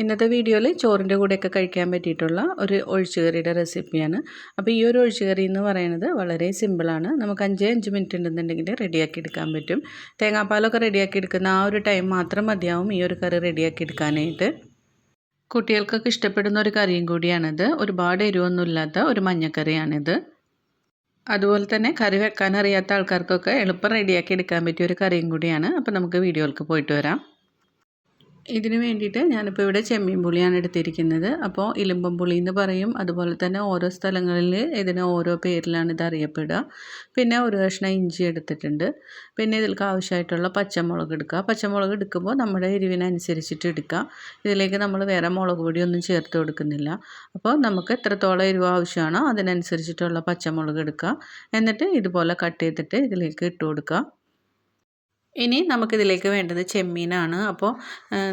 ഇന്നത്തെ വീഡിയോയിൽ ചോറിന്റെ കൂടെയൊക്കെ കഴിക്കാൻ പറ്റിയിട്ടുള്ള ഒരു ഒഴിച്ചുകറിയുടെ റെസിപ്പിയാണ്. അപ്പോൾ ഈ ഒരു ഒഴിച്ചുകറി എന്ന് പറയുന്നത് വളരെ സിമ്പിളാണ്. നമുക്ക് അഞ്ചേ അഞ്ച് മിനിറ്റ് ഉണ്ടെന്നുണ്ടെങ്കിൽ റെഡിയാക്കി എടുക്കാൻ പറ്റും. തേങ്ങാപ്പാലൊക്കെ റെഡിയാക്കി എടുക്കുന്ന ആ ഒരു ടൈം മാത്രം മതിയാവും ഈ ഒരു കറി റെഡിയാക്കി എടുക്കാനായിട്ട്. കുട്ടികൾക്കൊക്കെ ഇഷ്ടപ്പെടുന്ന ഒരു കറിയും കൂടിയാണിത്. ഒരുപാട് എരിവൊന്നുമില്ലാത്ത ഒരു മഞ്ഞക്കറിയാണിത്. അതുപോലെ തന്നെ കറി വെക്കാൻ അറിയാത്ത ആൾക്കാർക്കൊക്കെ എളുപ്പം റെഡിയാക്കി എടുക്കാൻ പറ്റിയ ഒരു കറിയും കൂടിയാണ്. അപ്പോൾ നമുക്ക് വീഡിയോകൾക്ക് പോയിട്ട് വരാം. ഇതിന് വേണ്ടിയിട്ട് ഞാനിപ്പോൾ ഇവിടെ ചെമ്മീൻ പുളിയാണ് എടുത്തിരിക്കുന്നത്. അപ്പോൾ ഇലുമ്പം പുളി എന്ന് പറയും. അതുപോലെ തന്നെ ഓരോ സ്ഥലങ്ങളിൽ ഇതിന് ഓരോ പേരിലാണ് ഇത് അറിയപ്പെടുക. പിന്നെ ഒരു കഷ്ണം ഇഞ്ചി എടുത്തിട്ടുണ്ട്. പിന്നെ ഇതിൽക്ക് ആവശ്യമായിട്ടുള്ള പച്ചമുളക് എടുക്കുക. പച്ചമുളക് എടുക്കുമ്പോൾ നമ്മുടെ എരിവിനനുസരിച്ചിട്ട് എടുക്കുക. ഇതിലേക്ക് നമ്മൾ വേറെ മുളക് പൊടിയൊന്നും ചേർത്ത് കൊടുക്കുന്നില്ല. അപ്പോൾ നമുക്ക് എത്രത്തോളം എരിവ് ആവശ്യമാണോ അതിനനുസരിച്ചിട്ടുള്ള പച്ചമുളക് എടുക്കുക. എന്നിട്ട് ഇതുപോലെ കട്ട് ചെയ്തിട്ട് ഇതിലേക്ക് ഇട്ട് കൊടുക്കുക. ഇനി നമുക്കിതിലേക്ക് വേണ്ടത് ചെമ്മീനാണ്. അപ്പോൾ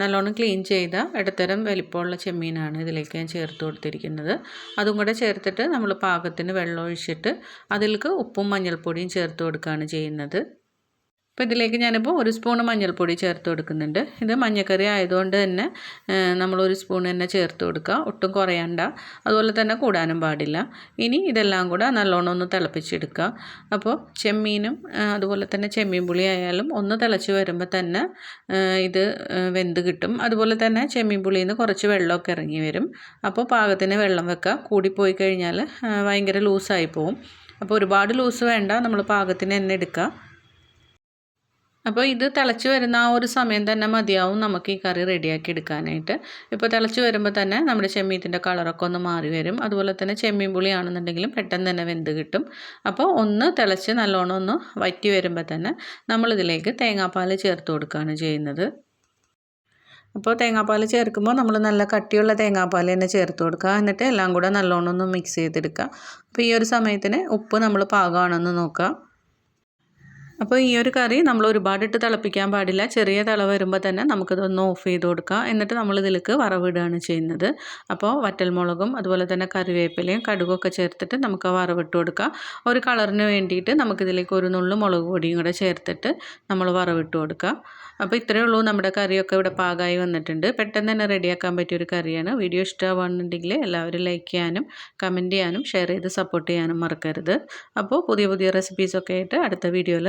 നല്ലോണം ക്ലീൻ ചെയ്ത ഇടത്തരം വലിപ്പമുള്ള ചെമ്മീനാണ് ഇതിലേക്ക് ഞാൻ ചേർത്ത് കൊടുത്തിരിക്കുന്നത്. അതും കൂടെ ചേർത്തിട്ട് നമ്മൾ പാകത്തിന് വെള്ളം ഒഴിച്ചിട്ട് അതിലേക്ക് ഉപ്പും മഞ്ഞൾപ്പൊടിയും ചേർത്ത് കൊടുക്കുകയാണ് ചെയ്യുന്നത്. അപ്പോൾ ഇതിലേക്ക് ഞാനിപ്പോൾ ഒരു സ്പൂൺ മഞ്ഞൾപ്പൊടി ചേർത്ത് കൊടുക്കുന്നുണ്ട്. ഇത് മഞ്ഞക്കറി ആയതുകൊണ്ട് തന്നെ നമ്മൾ ഒരു സ്പൂൺ തന്നെ ചേർത്ത് കൊടുക്കുക. ഒട്ടും കുറയണ്ട. അതുപോലെ തന്നെ കൂടാനും പാടില്ല. ഇനി ഇതെല്ലാം കൂടെ നല്ലോണം ഒന്ന് തിളപ്പിച്ചെടുക്കുക. അപ്പോൾ ചെമ്മീനും അതുപോലെ തന്നെ ചെമ്മീൻ പുളി ആയാലും ഒന്ന് തിളച്ച് വരുമ്പോൾ തന്നെ ഇത് വെന്ത് കിട്ടും. അതുപോലെ തന്നെ ചെമ്മീൻ പുളിയിൽ നിന്ന് കുറച്ച് വെള്ളമൊക്കെ ഇറങ്ങി വരും. അപ്പോൾ പാകത്തിന് വെള്ളം വെക്കുക. കൂടിപ്പോയി കഴിഞ്ഞാൽ ഭയങ്കര ലൂസായി പോവും. അപ്പോൾ ഒരുപാട് ലൂസ് വേണ്ട. നമ്മൾ പാകത്തിന് തന്നെ എടുക്കുക. അപ്പോൾ ഇത് തിളച്ച് വരുന്ന ആ ഒരു സമയം തന്നെ മതിയാവും നമുക്ക് ഈ കറി റെഡിയാക്കി എടുക്കാനായിട്ട്. ഇപ്പോൾ തിളച്ച് വരുമ്പോൾ തന്നെ നമ്മുടെ ചെമ്മീത്തിന്റെ കളറൊക്കെ ഒന്ന് മാറി വരും. അതുപോലെ തന്നെ ചെമ്മീൻ പുളിയാണെന്നുണ്ടെങ്കിലും പെട്ടെന്ന് തന്നെ വെന്ത് കിട്ടും. അപ്പോൾ ഒന്ന് തിളച്ച് നല്ലോണം ഒന്ന് വറ്റി വരുമ്പോൾ തന്നെ നമ്മളിതിലേക്ക് തേങ്ങാപ്പാൽ ചേർത്ത് കൊടുക്കുകയാണ് ചെയ്യുന്നത്. അപ്പോൾ തേങ്ങാപ്പാൽ ചേർക്കുമ്പോൾ നമ്മൾ നല്ല കട്ടിയുള്ള തേങ്ങാപ്പാൽ തന്നെ ചേർത്ത് കൊടുക്കുക. എന്നിട്ട് എല്ലാം കൂടെ നല്ലോണം ഒന്ന് മിക്സ് ചെയ്തെടുക്കുക. അപ്പോൾ ഈ ഒരു സമയത്തിന് ഉപ്പ് നമ്മൾ പാകമാണെന്ന് നോക്കുക. അപ്പോൾ ഈ ഒരു കറി നമ്മൾ ഒരുപാടിട്ട് തിളപ്പിക്കാൻ പാടില്ല. ചെറിയ തിള വരുമ്പോൾ തന്നെ നമുക്കിതൊന്ന് ഓഫ് ചെയ്ത് കൊടുക്കാം. എന്നിട്ട് നമ്മൾ ഇതിലേക്ക് വറവിടുകയാണ് ചെയ്യുന്നത്. അപ്പോൾ വറ്റൽമുളകും അതുപോലെ തന്നെ കറിവേപ്പിലയും കടുകൊക്കെ ചേർത്തിട്ട് നമുക്ക് വറവിട്ട് കൊടുക്കാം. ഒരു കളറിന് വേണ്ടിയിട്ട് നമുക്കിതിലേക്ക് ഒരു നുള്ളു മുളക് പൊടിയും കൂടെ ചേർത്തിട്ട് നമ്മൾ വറവിട്ട് കൊടുക്കുക അപ്പോൾ ഇത്രയേ ഉള്ളൂ നമ്മുടെ കറിയൊക്കെ ഇവിടെ പാകമായി വന്നിട്ടുണ്ട്. പെട്ടെന്ന് തന്നെ റെഡിയാക്കാൻ പറ്റിയൊരു കറിയാണ്. വീഡിയോ ഇഷ്ടമാവുന്നുണ്ടെങ്കിൽ എല്ലാവരും ലൈക്ക് ചെയ്യാനും കമന്റ് ചെയ്യാനും ഷെയർ ചെയ്ത് സപ്പോർട്ട് ചെയ്യാനും മറക്കരുത്. അപ്പോൾ പുതിയ പുതിയ റെസിപ്പീസൊക്കെ ആയിട്ട് അടുത്ത വീഡിയോയിൽ